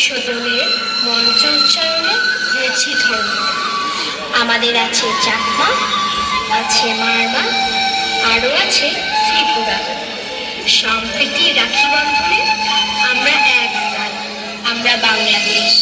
সুদূরে মঞ্চ উচ্চারণে রয়েছে ধর্ম। আমাদের আছে চাকমা, আছে মারমা আরও আছে ত্রিপুরা। সম্প্রীতি রাখি বন্ধনে আমরা এক, আমরা বাংলাদেশ।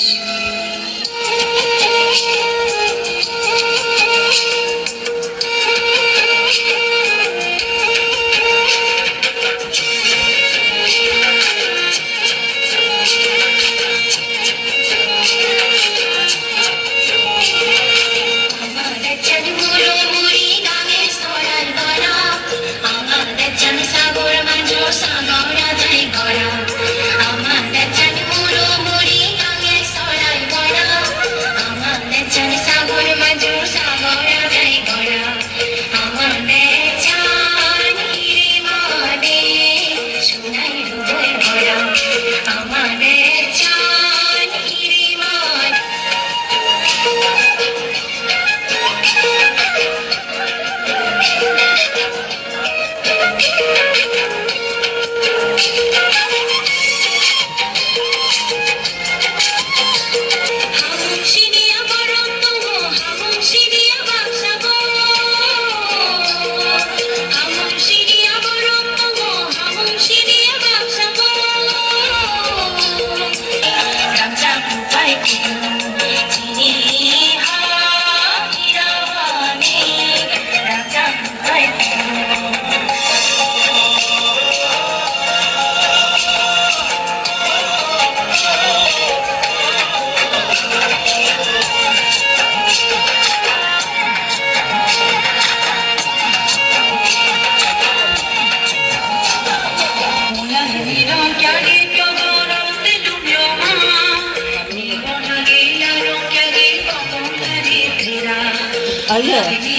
Oh, yeah.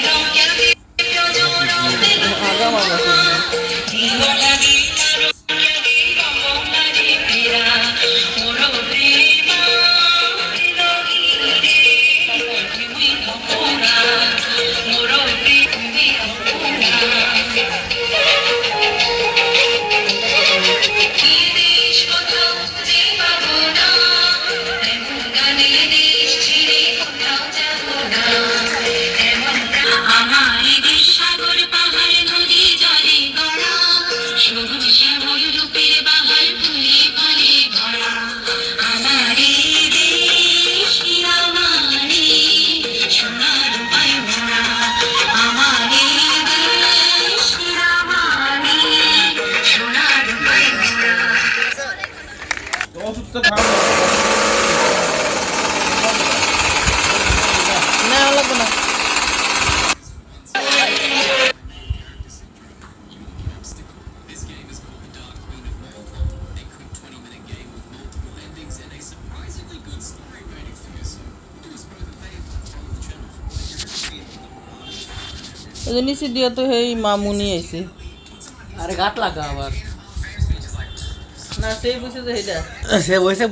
লাগবে না ওদের নিচে দিয়ে তো এই মামুনি আইছে আরে গাট লাগা আবার না সেই বুঝে তো এটা সে বসে